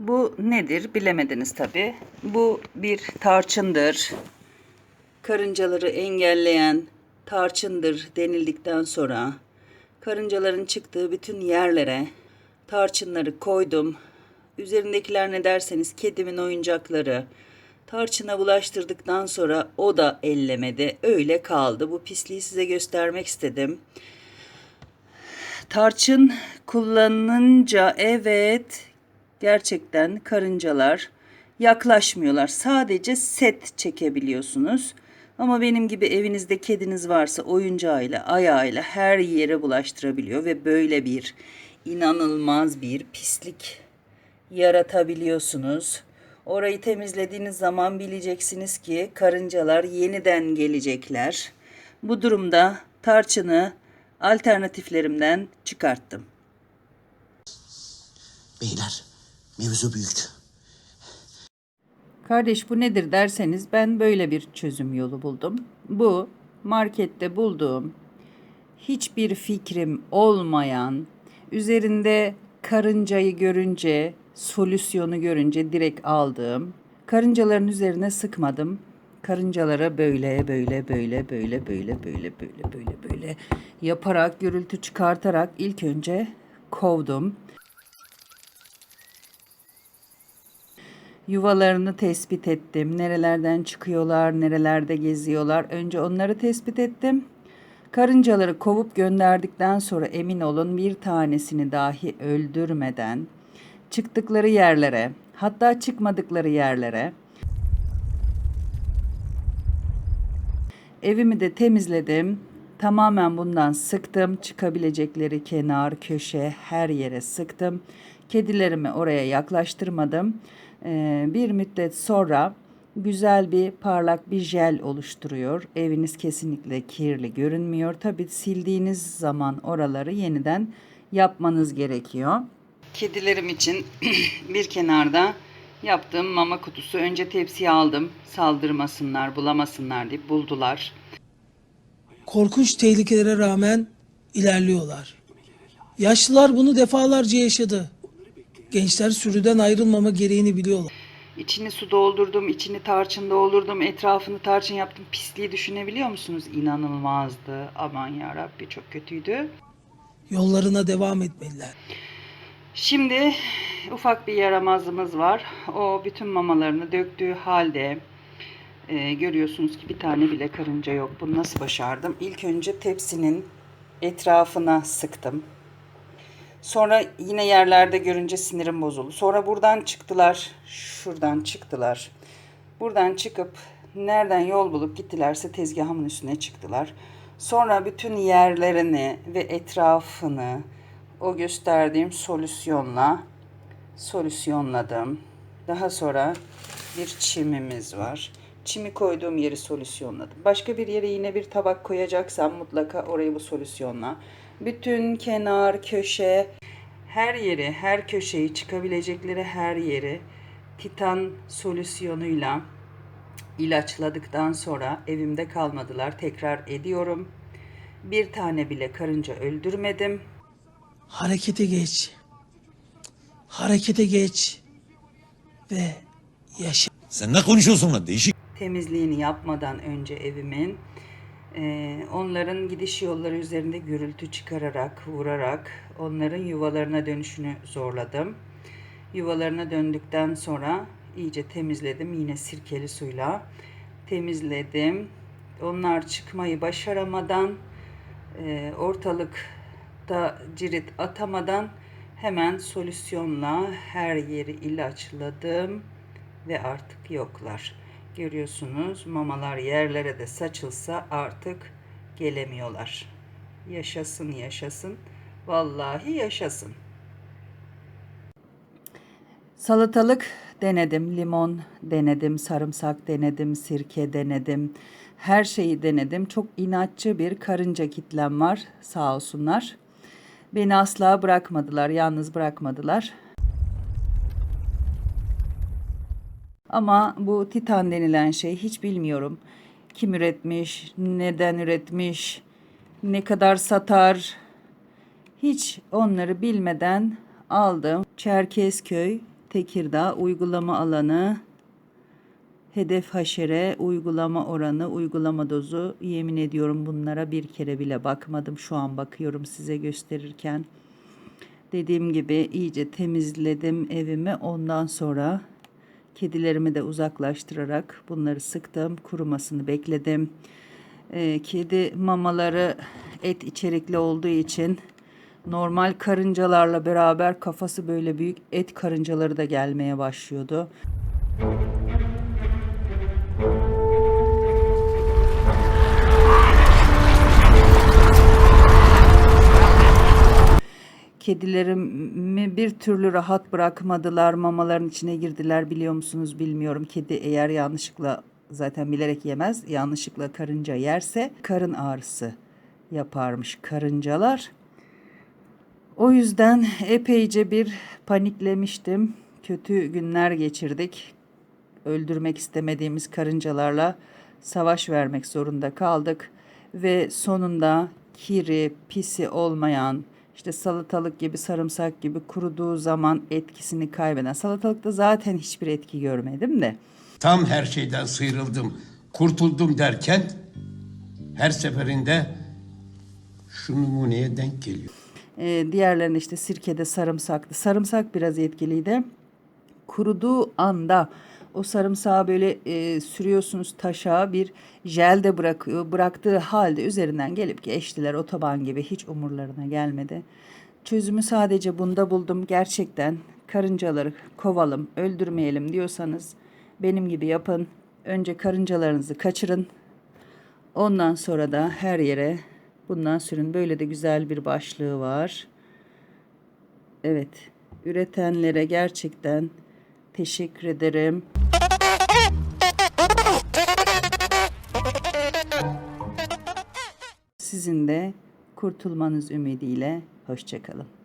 Bu nedir bilemediniz tabi. Bu bir tarçındır. Karıncaları engelleyen tarçındır denildikten sonra karıncaların çıktığı bütün yerlere tarçınları koydum. Üzerindekiler ne derseniz kedimin oyuncakları. Tarçına bulaştırdıktan sonra o da ellemedi. Öyle kaldı. Bu pisliği size göstermek istedim. Tarçın kullanınca evet gerçekten karıncalar yaklaşmıyorlar. Sadece set çekebiliyorsunuz. Ama benim gibi evinizde kediniz varsa oyuncağıyla, ayağıyla her yere bulaştırabiliyor ve böyle bir inanılmaz bir pislik yaratabiliyorsunuz. Orayı temizlediğiniz zaman bileceksiniz ki karıncalar yeniden gelecekler. Bu durumda tarçını alternatiflerimden çıkarttım. Beyler mevzu büyük. Kardeş bu nedir derseniz ben böyle bir çözüm yolu buldum. Bu markette bulduğum hiçbir fikrim olmayan üzerinde karıncayı görünce solüsyonu görünce direkt aldığım karıncaların üzerine sıkmadım. Karıncalara böyle böyle böyle böyle böyle böyle böyle böyle böyle yaparak gürültü çıkartarak ilk önce kovdum. Yuvalarını tespit ettim. Nerelerden çıkıyorlar, nerelerde geziyorlar. Önce onları tespit ettim. Karıncaları kovup gönderdikten sonra emin olun bir tanesini dahi öldürmeden çıktıkları yerlere, hatta çıkmadıkları yerlere evimi de temizledim. Tamamen bundan sıktım. Çıkabilecekleri kenar, köşe, her yere sıktım. Kedilerimi oraya yaklaştırmadım. Ee, bir müddet sonra güzel bir parlak bir jel oluşturuyor. Eviniz kesinlikle kirli görünmüyor. Tabii sildiğiniz zaman oraları yeniden yapmanız gerekiyor. Kedilerim için bir kenarda yaptığım mama kutusu. Önce tepsiye aldım. Saldırmasınlar, bulamasınlar diye buldular. korkunç tehlikelere rağmen ilerliyorlar. Yaşlılar bunu defalarca yaşadı. Gençler sürüden ayrılmama gereğini biliyorlar. İçini su doldurdum, içini tarçın doldurdum, etrafını tarçın yaptım. Pisliği düşünebiliyor musunuz? İnanılmazdı. Aman ya Rabbi çok kötüydü. Yollarına devam etmeliler. Şimdi ufak bir yaramazımız var. O bütün mamalarını döktüğü halde e, görüyorsunuz ki bir tane bile karınca yok. Bunu nasıl başardım? İlk önce tepsinin etrafına sıktım. Sonra yine yerlerde görünce sinirim bozuldu. Sonra buradan çıktılar. Şuradan çıktılar. Buradan çıkıp nereden yol bulup gittilerse tezgahımın üstüne çıktılar. Sonra bütün yerlerini ve etrafını o gösterdiğim solüsyonla solüsyonladım. Daha sonra bir çimimiz var. Çimi koyduğum yeri solüsyonladım. Başka bir yere yine bir tabak koyacaksam mutlaka orayı bu solüsyonla. Bütün kenar, köşe, her yeri, her köşeyi çıkabilecekleri her yeri titan solüsyonuyla ilaçladıktan sonra evimde kalmadılar. Tekrar ediyorum. Bir tane bile karınca öldürmedim. Harekete geç. Harekete geç. Ve yaşa. Sen ne konuşuyorsun lan değişik. Temizliğini yapmadan önce evimin eee, onların gidiş yolları üzerinde gürültü çıkararak, vurarak onların yuvalarına dönüşünü zorladım. Yuvalarına döndükten sonra iyice temizledim. Yine sirkeli suyla temizledim. Onlar çıkmayı başaramadan eee, ortalıkta cirit atamadan hemen solüsyonla her yeri ilaçladım ve artık yoklar. Görüyorsunuz mamalar yerlere de saçılsa artık gelemiyorlar. Yaşasın yaşasın. Vallahi yaşasın. Salatalık denedim, limon denedim, sarımsak denedim, sirke denedim. Her şeyi denedim. Çok inatçı bir karınca kitlem var sağ olsunlar. Beni asla bırakmadılar, yalnız bırakmadılar. Ama bu titan denilen şey hiç bilmiyorum. Kim üretmiş, neden üretmiş, ne kadar satar. Hiç onları bilmeden aldım. Çerkezköy Tekirdağ uygulama alanı hedef haşere uygulama oranı uygulama dozu yemin ediyorum bunlara bir kere bile bakmadım şu an bakıyorum size gösterirken dediğim gibi iyice temizledim evimi ondan sonra kedilerimi de uzaklaştırarak bunları sıktım kurumasını bekledim Ee, kedi mamaları et içerikli olduğu için normal karıncalarla beraber kafası böyle büyük et karıncaları da gelmeye başlıyordu. Kedilerimi bir türlü rahat bırakmadılar. Mamaların içine girdiler biliyor musunuz bilmiyorum. Kedi eğer yanlışlıkla zaten bilerek yemez. Yanlışlıkla karınca yerse karın ağrısı yaparmış karıncalar. O yüzden epeyce bir paniklemiştim. Kötü günler geçirdik. Öldürmek istemediğimiz karıncalarla savaş vermek zorunda kaldık ve sonunda kiri, pisi olmayan işte salatalık gibi, sarımsak gibi kuruduğu zaman etkisini kaybeden. Salatalıkta zaten hiçbir etki görmedim de. Tam her şeyden sıyrıldım, kurtuldum derken her seferinde şu numuneye denk geliyor. Ee, diğerlerinde işte sirkede sarımsaktı. Sarımsak biraz etkiliydi. Kuruduğu anda o sarımsağı böyle e, sürüyorsunuz taşa bir jelde bırakıyor. Bıraktığı halde üzerinden gelip geçtiler otoban gibi hiç umurlarına gelmedi. Çözümü sadece bunda buldum. Gerçekten karıncaları kovalım, öldürmeyelim diyorsanız benim gibi yapın. Önce karıncalarınızı kaçırın. Ondan sonra da her yere bundan sürün. Böyle de güzel bir başlığı var. Evet, üretenlere gerçekten teşekkür ederim. Sizin de kurtulmanız ümidiyle hoşçakalın.